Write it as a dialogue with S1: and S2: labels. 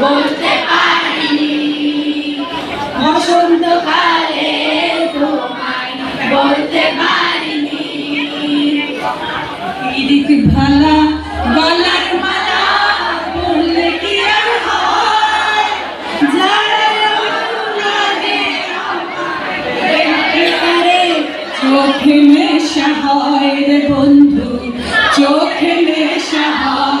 S1: বলতে পারিনি বসন্তকালে তোমায় বলতে পারিনি
S2: ভালা গলার চোখে বন্ধু চোখে নেশা হয়